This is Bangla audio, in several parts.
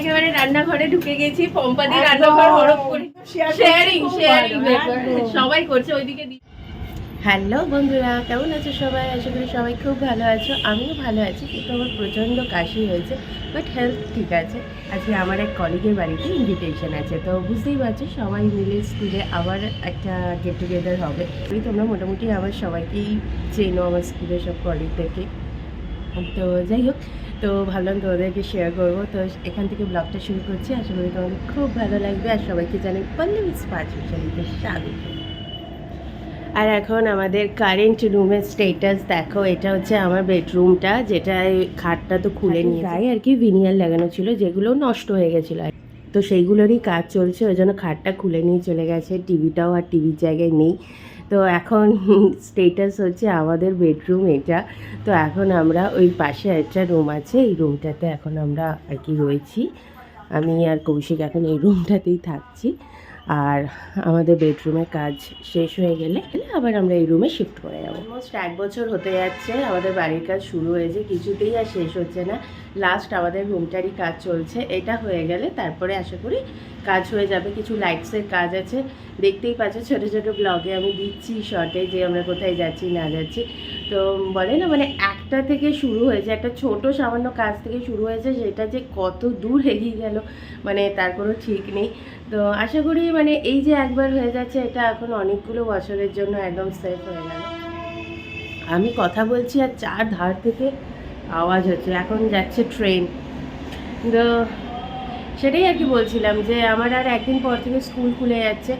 একেবারে রান্নাঘরে ঢুকে গেছি পম্পাদি। রান্নাঘর হরপ করে শেয়ারিং শেয়ারিং সবাই করছে ওইদিকে হ্যালো বন্ধুরা কেমন আছো সবাই? আশা করি সবাই খুব ভালো আছো। আমিও ভালো আছি কিন্তু আমার প্রচণ্ড কাশি হয়েছে বাট হেলথ ঠিক আছে। আজকে আমার এক কলিগের বাড়িতে ইনভিটেশন আছে তো বুঝতেই পারছ সবাই মিলে স্কুলে আবার একটা গেট টুগেদার হবে। ওই তোমরা মোটামুটি আমার সবাইকেই চেনো আমার স্কুলের সব কলিগ থেকে তো যাই হোক তো ভাবলাম তোমাদেরকে শেয়ার করব। তো এখান থেকে ব্লগটা শুরু করছি। আশা করি তোমাদের খুব ভালো লাগবে আর সবাইকে জানাই পল্লবী স্পার্চ মিশালিতে স্বাগত। আর এখন আমাদের কারেন্ট রুমের স্টেটাস দেখো। এটা হচ্ছে আমার বেডরুমটা যেটা খাটটা তো খুলে নিয়ে যায় আর কি ভিনিয়ার লাগানো ছিল যেগুলো নষ্ট হয়ে গেছিল আর তো সেইগুলোরই কাজ চলছে ওই জন্য খাটটা খুলে নিয়ে চলে গেছে। টিভিটাও আর টিভির জায়গায় নেই। তো এখন স্টেটাস হচ্ছে আমাদের বেডরুম এটা। তো এখন আমরা ওই পাশে একটা রুম আছে, এই রুমটাতে এখন আমরা আর কি রয়েছি। আমি আর কৌশিক এখন এই রুমটাতেই থাকছি। আর আমাদের বেডরুমের কাজ শেষ হয়ে গেলে আবার আমরা এই রুমে শিফট করে যাব। অলমোস্ট এক বছর হতে যাচ্ছে, আমাদের বাড়ির কাজ শুরু হয়েছে, কিছুতেই আর শেষ হচ্ছে না। লাস্ট আমাদের রুমটারই কাজ চলছে। এটা হয়ে গেলে তারপরে আশা করি কাজ হয়ে যাবে। কিছু লাইটসের কাজ আছে। দেখতেই পাচ্ছ ছোটো ছোটো ব্লগে আমি দিচ্ছি শর্টে যে আমরা কোথায় যাচ্ছি, না যাচ্ছি। তো বলে না মানে একটা থেকে শুরু হয়েছে, একটা ছোট সামান্য কাজ থেকে শুরু হয়েছে, সেটা যে কত দূর এগিয়ে গেল মানে তার কোনো ঠিক নেই। তো আশা করি মানে এই যে একবার হয়ে যাচ্ছে, এটা এখন অনেকগুলো বছরের জন্য একদম সেফ হয়ে গেল। আমি কথা বলছি আর চার ধার থেকে আওয়াজ হচ্ছে, এখন যাচ্ছে ট্রেন তো সেটাই আর কি বলছিলাম যে আমার আর একদিন পর থেকে স্কুল খুলে যাচ্ছে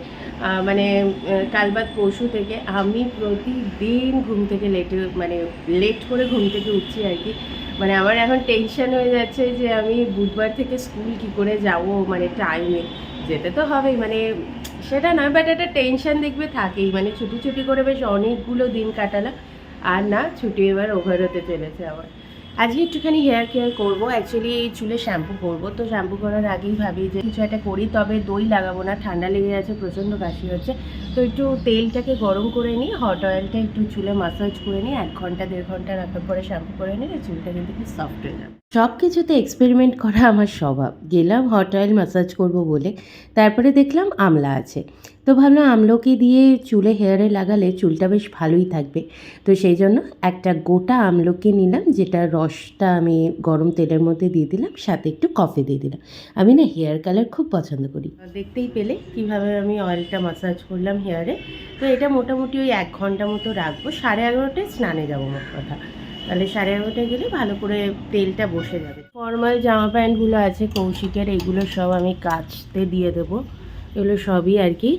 মানে কালবাদ কাল বাদ পরশু থেকে। আমি প্রতিদিন ঘুম থেকে লেটে মানে লেট করে ঘুম থেকে উঠছি আর কি। মানে আমার এখন টেনশন হয়ে যাচ্ছে যে আমি বুধবার থেকে স্কুল কি করে যাব মানে টাইমে যেতে তো হবেই মানে সেটা নয় বাট একটা টেনশন দেখবে থাকেই। মানে ছুটি ছুটি করে বেশ অনেকগুলো দিন কাটালাম। আর না, ছুটি এবার ওভার হতে চলেছে আমার। আজকে একটুখানি হেয়ার কেয়ার করব। অ্যাকচুয়ালি চুলে শ্যাম্পু করব। তো শ্যাম্পু করার আগেই ভাবি যে কিছু একটা করি, তবে দই লাগাবো না। ঠান্ডা লেগে আছে প্রচণ্ড কাশি হচ্ছে। তো একটু তেলটাকে গরম করে নিই হট অয়েলটা একটু চুলে মাসাজ করে নিই এক ঘণ্টা, দেড় ঘণ্টা রাখার পরে শ্যাম্পু করে নিলে চুলটা কিন্তু খুব সফট হয়ে যাবে। সব কিছুতে এক্সপেরিমেন্ট করা আমার স্বভাব। গেলাম হট অয়েল ম্যাসাজ করব বলে। তারপরে দেখলাম আমলা আছে। তো ভাবলাম আমলকি দিয়ে চুলে হেয়ারে লাগালে চুলটা বেশ ভালোই থাকবে। তো সেই জন্য একটা গোটা আমলকি নিলাম, যেটা রসটা আমি গরম তেলের মধ্যে দিয়ে দিলাম, সাথে একটু কফি দিয়ে দিলাম। আমি না হেয়ার কালার খুব পছন্দ করি। দেখতেই পেলে কীভাবে আমি অয়েলটা মাসাজ করলাম হেয়ারে তো এটা মোটামুটি ওই এক ঘণ্টা মতো রাখব। সাড়ে এগারোটায় স্নানে যাব মোট কথা। তাহলে সাড়ে এগারোটায় গেলে ভালো করে তেলটা বসে যাবে। ফর্মাল জামা প্যান্টগুলো আছে কৌশিকের এগুলো সব আমি কাচতে দিয়ে দেবো। এগুলো সবই আর কি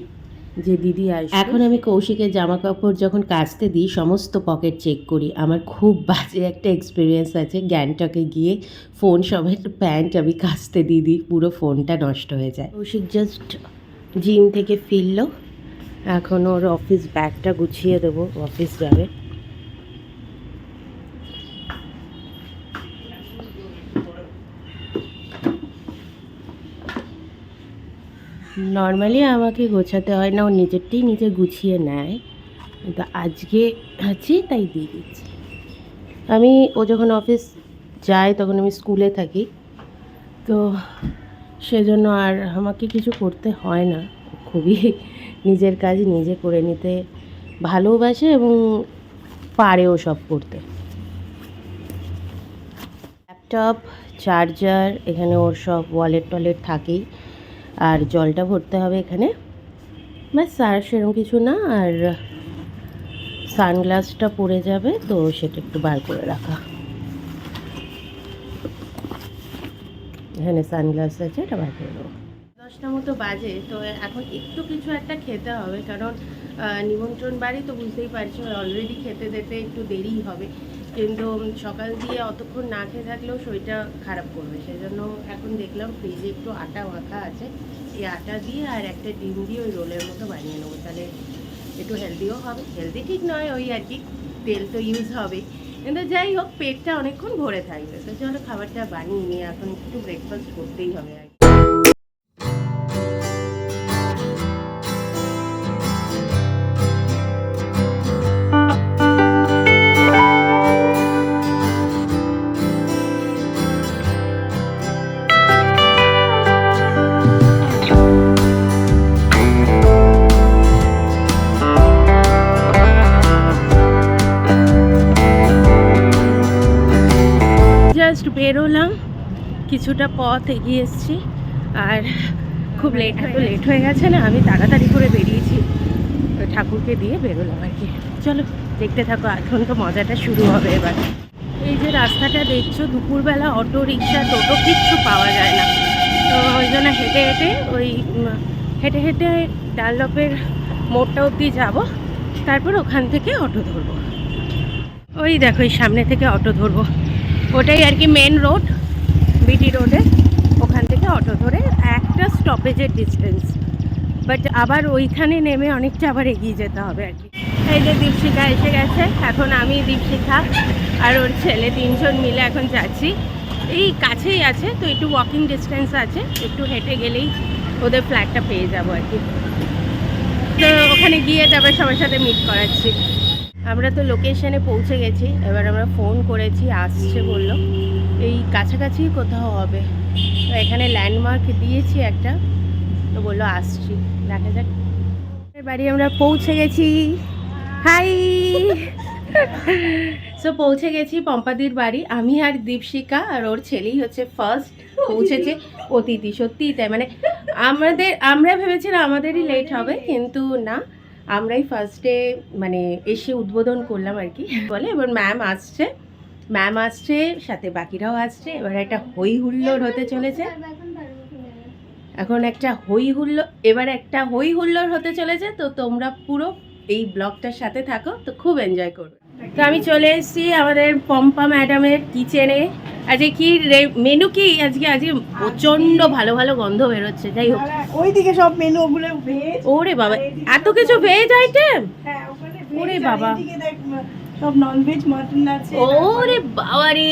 যে দিদি আসবে। এখন আমি কৌশিকের জামা কাপড় যখন কাচতে দিই সমস্ত পকেট চেক করি। আমার খুব বাজে একটা এক্সপিরিয়েন্স আছে গ্যাংটকে গিয়ে ফোন সমেত প্যান্ট আমি কাচতে দিয়ে দিই পুরো ফোনটা নষ্ট হয়ে যায়। কৌশিক জাস্ট জিম থেকে ফিরলো। এখন ওর অফিস ব্যাগটা গুছিয়ে দেবো অফিস যাবে। নর্মালি আমাকে গোছাতে হয় না, ও নিজেরটাই নিজে গুছিয়ে নেয়। কিন্তু আজকে আছে, তাই দিয়ে দিচ্ছি। আমি, ও যখন অফিস যায়, তখন আমি স্কুলে থাকি। তো সেজন্য আর আমাকে কিছু করতে হয় না। খুবই নিজের কাজ নিজে করে নিতে ভালোবাসে এবং পারেও সব করতে। ল্যাপটপ, চার্জার, এখানে ওর সব ওয়ালেট টলেট থাকেই। আর জলটা ভরতে হবে এখানে। ব্যাস, আর সেরকম কিছু না, আর সানগ্লাসটা পড়ে যাবে, তো সেটা একটু বার করে রাখা। এখানে সানগ্লাস আছে, এটা বার করে দেবো দশটা মতো বাজে, তো এখন একটু কিছু একটা খেতে হবে, কারণ নিমন্ত্রণ বাড়ি তো বুঝতেই পারছ অলরেডি খেতে দিতে একটু দেরি হবে। কিন্তু সকাল দিয়ে অতক্ষণ না খেয়ে থাকলেও শরীরটা খারাপ করবে। সেই জন্য এখন দেখলাম ফ্রিজে একটু আটা মাখা আছে। এই আটা দিয়ে আর একটা ডিম দিয়ে ওই রোলের মতো বানিয়ে নেব। তাহলে একটু হেলদিও হবে। হেলদি ঠিক নয়, ওই আর কি, তেল তো ইউজ হবে। কিন্তু যাই হোক, পেটটা অনেকক্ষণ ভরে থাকবে। তো চলো খাবারটা বানিয়ে নিয়ে এখন একটু ব্রেকফাস্ট করতেই হবে আর বেরোলাম, কিছুটা পথ এগিয়ে এসেছি, আর খুব লেট এত লেট হয়ে গেছে না, আমি তাড়াতাড়ি করে বেরিয়েছি। ঠাকুরকে দিয়ে বেরোলাম আর কি। চলো, দেখতে থাকো এখন তো মজাটা শুরু হবে এবার। এই যে রাস্তাটা দেখছ, দুপুরবেলা অটো রিক্সা, টোটো কিচ্ছু পাওয়া যায় না। তো ওই জন্য হেঁটে হেঁটে ওই হেঁটে হেঁটে ডানলপের মোড়টা অবধি যাব, তারপর ওখান থেকে অটো ধরবো। ওই দেখো, এই সামনে থেকে অটো ধরবো। ওটাই আর কি মেন রোড বিটি রোডে ওখান থেকে অটো ধরে একটা স্টপেজের ডিস্টেন্স বাট আবার ওইখানে নেমে অনেকটা আবার এগিয়ে যেতে হবে আর কি। এই যে দীপশিখা এসে গেছে, এখন আমি দীপশিখা আর ওর ছেলে তিনজন মিলে এখন যাচ্ছি। এই কাছেই আছে, তো একটু ওয়াকিং ডিস্টেন্স আছে, একটু হেঁটে গেলেই ওদের ফ্ল্যাটটা পেয়ে যাব আর কি। তো ওখানে গিয়ে তারপর সবার সাথে মিট করাচ্ছি। আমরা তো লোকেশনে পৌঁছে গেছি, এবার আমরা ফোন করেছি, আসছে বলল, এই কাছাকাছি কোথাও হবে। তো এখানে ল্যান্ডমার্ক দিয়েছি একটা, তো বলল আসছি, দেখা যাক। বাড়ি আমরা পৌঁছে গেছি। হাই সো পৌঁছে গেছি পম্পাদির বাড়ি। আমি আর দীপশিকা আর ওর ছেলেই হচ্ছে ফার্স্ট পৌঁছেছে অতিথি, সত্যিই তাই। মানে আমাদের, আমরা ভেবেছিলাম আমাদেরই লেট হবে, কিন্তু না। আমরাই ফার্স্টে মানে এসে উদ্বোধন করলাম আর কি, বলে। এবার ম্যাম আসছে। ম্যাম আসছে, সাথে বাকিরাও আসছে। এবার একটা হই হুল্লোড় হতে চলেছে। এখন একটা হই হুল্লোড়, এবার একটা হই হুল্লোড় হতে চলেছে। তো তোমরা পুরো এই ব্লগটার সাথে থাকো, তো খুব এনজয় করবে তো আমি চলে এসেছি আমাদের পম্পা ম্যাডামের কিচেনে আজকে কি মেনু কি? আজকে আজকে প্রচণ্ড ভালো ভালো গন্ধ বেরোচ্ছে যাই হোক। ওইদিকে সব মেনু ওগুলো ভেজ ওরে বাবা এত কিছু ভেজ আইটেম হ্যাঁ ওরে বাবা। সব মাটন আছে। ওরে বাবা রে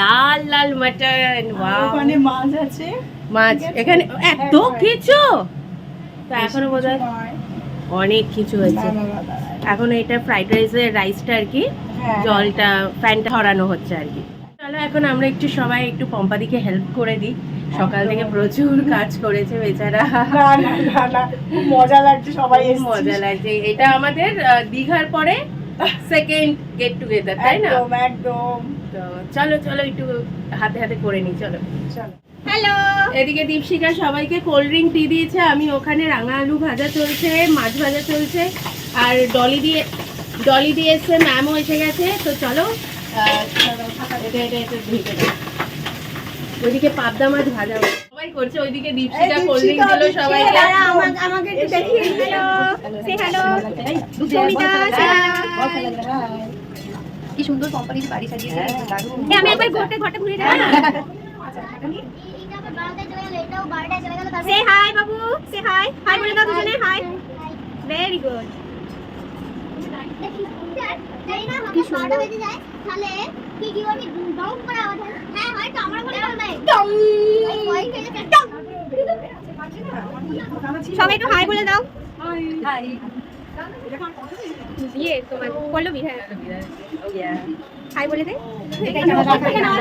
লাল লাল মাটন ওখানে মাছ আছে। মাছ এখানে এত হ্যাঁ, কিছু? তো এখনও বোধ কিছু নয়। অনেক কিছু হয়েছে। এখন এটা ফ্রাইড রাইসের রাইসটা আর কি হ্যাঁ, জলটা ফ্যানটা হরানো হচ্ছে আর কি। চলো এখন আমরা একটু সবাই একটু পম্পাদিকে হেল্প করে দিই। সকাল থেকে প্রচুর কাজ করেছে বেচারা। মজা লাগছে সবাই মজা লাগছে। এটা আমাদের দীঘার পরে সেকেন্ড গেট টুগেদার তাই না? একদম একদম। তো চলো চলো একটু হাতে হাতে করে নিই চলো। চলো। হ্যালো এদিকে দীপশিকা সবাইকে কোল্ড ড্রিঙ্ক দিয়ে দিয়েছে আমি ওখানে রাঙা আলু ভাজা চলছে মাছ ভাজা চলছে আর ডলি দিয়ে ডলি দিয়ে এসছে ম্যামও এসে গেছে। তো চলো এটা এটা এটা ঢেকে দাও। ওইদিকে পাবদা মাছ ভাজা সবাই করছে ওইদিকে দীপশিকা কোল্ড ড্রিঙ্ক দিল দীপশিকা, আমাকে একটু দেখিয়ে হ্যালো সে হ্যালো সুমিতা কি সুন্দর কোম্পানির বাড়ি সাজিয়েছে আমি একবার ঘরটা ঘরটা ঘুরে যাই সে হাই বাবু সে হাই হাই বলে দাও দুজনে হাই ভেরি গুড কি সুন্দর। তাহলে কি কি আমি ডাউন করে আওয়াজ হয় হ্যাঁ হয়তো আমার সবাই একটু হাই বলে দাও। ইয়ে তোমার পল্লবী হ্যাঁ। হাই বলে দে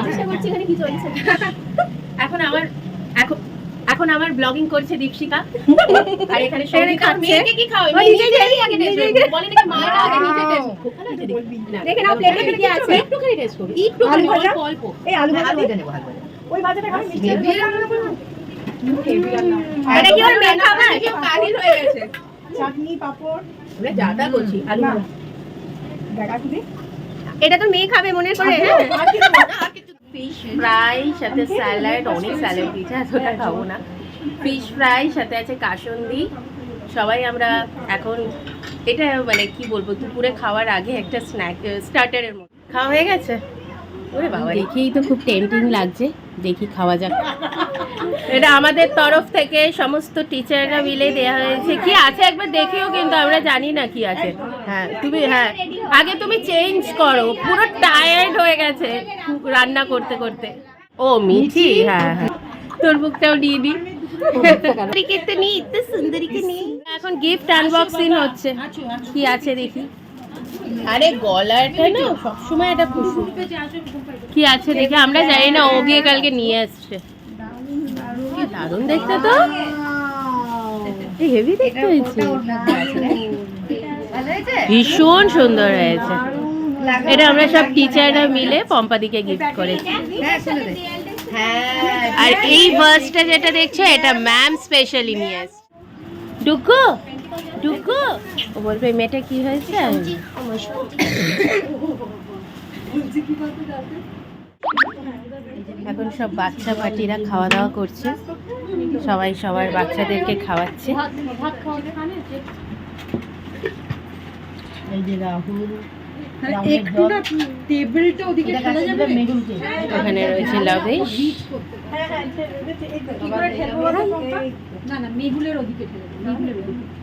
চেষ্টা করছি এখানে কি চলছে। এখন আমার এখন আমার ব্লগিং করছে দীপশিকা আর এখানে। মেয়েকে কি ও নিজেই আগে নিজেই করবে। বলে নাকি মায়েরা আগে নিজে taste করবে। ভালো আছে দেখি। দেখে নাও প্লেটে কি আছে। একটুখানি, আলু ভাজা? অল্প, অল্প। এই আলু ভাজা নেব ওই ভাজাটা খাবি মিষ্টি ভাজা? এটা কি ওর মেয়ে খাবার কাহিল হয়ে গেছে। চাটনি পাপড় আমরা তা করছি, আলু ভাজা। খুবই এটা তো মেয়ে খাবে মনে করে হ্যাঁ ফিশ ফ্রাই সাথে স্যালাড অনেক স্যালাড দিয়েছে এতটা খাব না। ফিশ ফ্রাই সাথে আছে কাসন্দি। সবাই আমরা এখন এটা মানে কি বলব দুপুরে খাওয়ার আগে একটা স্ন্যাক স্টার্টারের মতো। খাওয়া হয়ে গেছে? ওরে বাবা দেখেই তো খুব টেন্টিং লাগছে। দেখি খাওয়া যাক। এটা আমাদের তরফ থেকে সমস্ত টিচাররা মিলে দেওয়া হয়েছে। কি আছে? একবার দেখিও কিন্তু আমরা জানি না কি আছে। হ্যাঁ তুমি হ্যাঁ। আগে তুমি চেঞ্জ করো। পুরো টায়ার্ড হয়ে গেছে রান্না করতে করতে। ও মিঠি? হ্যাঁ হ্যাঁ। তোর বুকটাও নিয়ে নি। সুন্দরীকে সুন্দরীকে নি এখন গিফট আনবক্সিং হচ্ছে। কি আছে দেখি? আরে গলাটা না সবসময় এটা খুশি কি আছে দেখি? আমরা জানি না, ও গিয়ে কালকে নিয়ে আসছে। কি দারুণ দেখতে তো। হেভি দেখতে হয়েছে। ভীষণ সুন্দর হয়েছে। এটা আমরা সব টিচাররা মিলে পম্পাদিকে গিফট করেছি। আর এই বাসটা যেটা দেখছ, এটা ম্যাম স্পেশালি নিয়ে এসছে। ডুকু ডুকু ও বলবে মেয়েটা কি হয়েছে এখন সব বাচ্চা পার্টিরা খাওয়া দাওয়া করছে সবাই সবার বাচ্চাদেরকে খাওয়াচ্ছে ওখানে রয়েছে লবেশ না না মেহুলের ওদিকে মেহুলের ওদিকে মানে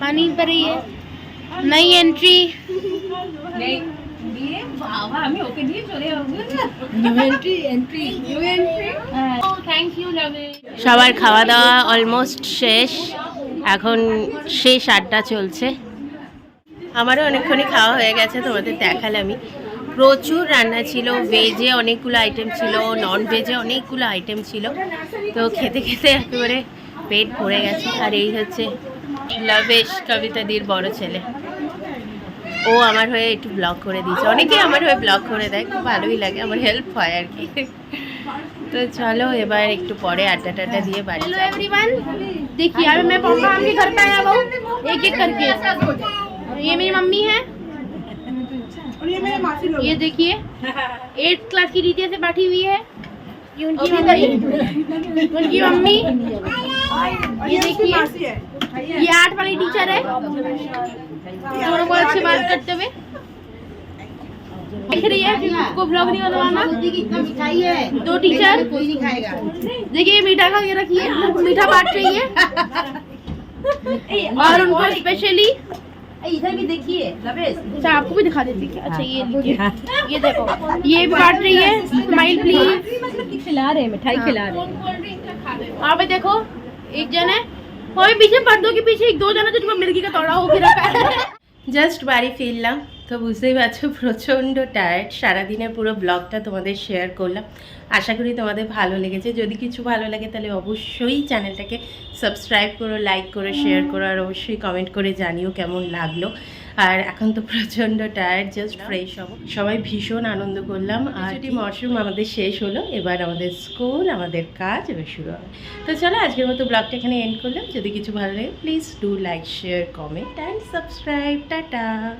পানি पर ये नई एंट्री দিয়ে বাবা আমি ওকে দিয়ে চলে যাবো থ্যাংক ইউ সবার খাওয়া দাওয়া অলমোস্ট শেষ এখন শেষ আড্ডা চলছে আমারও অনেকক্ষণই খাওয়া হয়ে গেছে তোমাদের দেখালামই প্রচুর রান্না ছিল ভেজে অনেকগুলো আইটেম ছিল নন ভেজে অনেকগুলো আইটেম ছিল তো খেতে খেতে একেবারে পেট ভরে গেছে আর এই হচ্ছে লবেশ কবিতাদির বড় ছেলে ও আমার হয়ে একটু ব্লগ করে দিয়েছে অনেকেই আমার হয়ে ব্লগ করে দেয় খুব ভালোই লাগে আমার হেল্প হয় আর কি তো চলো এবার একটু পরে আড্ডা টাড্ডা দিয়ে বাড়ি हेलो एवरीवन देखिए अभी मैं पापा के घर पे आया हूँ एक एक करके ये मेरी मम्मी है और ये मेरे मासी लोग ये देखिए एट्थ क्लास की रीति से बैठी हुई है ये उनकी मम्मी उनकी मम्मी ये देखिए। ये आर्ट वाली टीचर है। दोनों को अच्छे बात करते हुए। देख रही है उसको ब्लॉग नहीं बनवाना। मिठाई है दो टीचर कोई नहीं खाएगा देखिए मीठा खा के रखिए मीठा बांट रही है और उनको स्पेशली इधर भी देखिए अच्छा आपको भी दिखा देती क्या अच्छा ये ये देखो ये भी बांट रही है स्माइल प्लीज़ खिला रहे मिठाई खिला रहे वहाँ पे देखो। एक जन है और पीछे पर्दों के पीछे एक दो जन है जो तुम्हें मिर्गी का तोड़ा हो गिरा है জাস্ট বাড়ি ফিরলাম তো বুঝতেই পারছো প্রচণ্ড টায়ার্ড সারাদিনের পুরো ব্লগটা তোমাদের শেয়ার করলাম আশা করি তোমাদের ভালো লেগেছে যদি কিছু ভালো লাগে তাহলে অবশ্যই চ্যানেলটাকে সাবস্ক্রাইব করো লাইক করো শেয়ার করো আর অবশ্যই কমেন্ট করে জানিও কেমন লাগলো আর এখন তো প্রচণ্ড টায়ার্ড জাস্ট ফ্রেশ হব। সবাই ভীষণ আনন্দ করলাম। আর ছুটি মরশুম আমাদের শেষ হলো এবার আমাদের স্কুল আমাদের কাজ এবার শুরু হবে। তো চলো আজকের মতো ব্লগটা এখানে এন্ড করলাম। যদি কিছু ভালো লাগে please do like share comment and subscribe tata!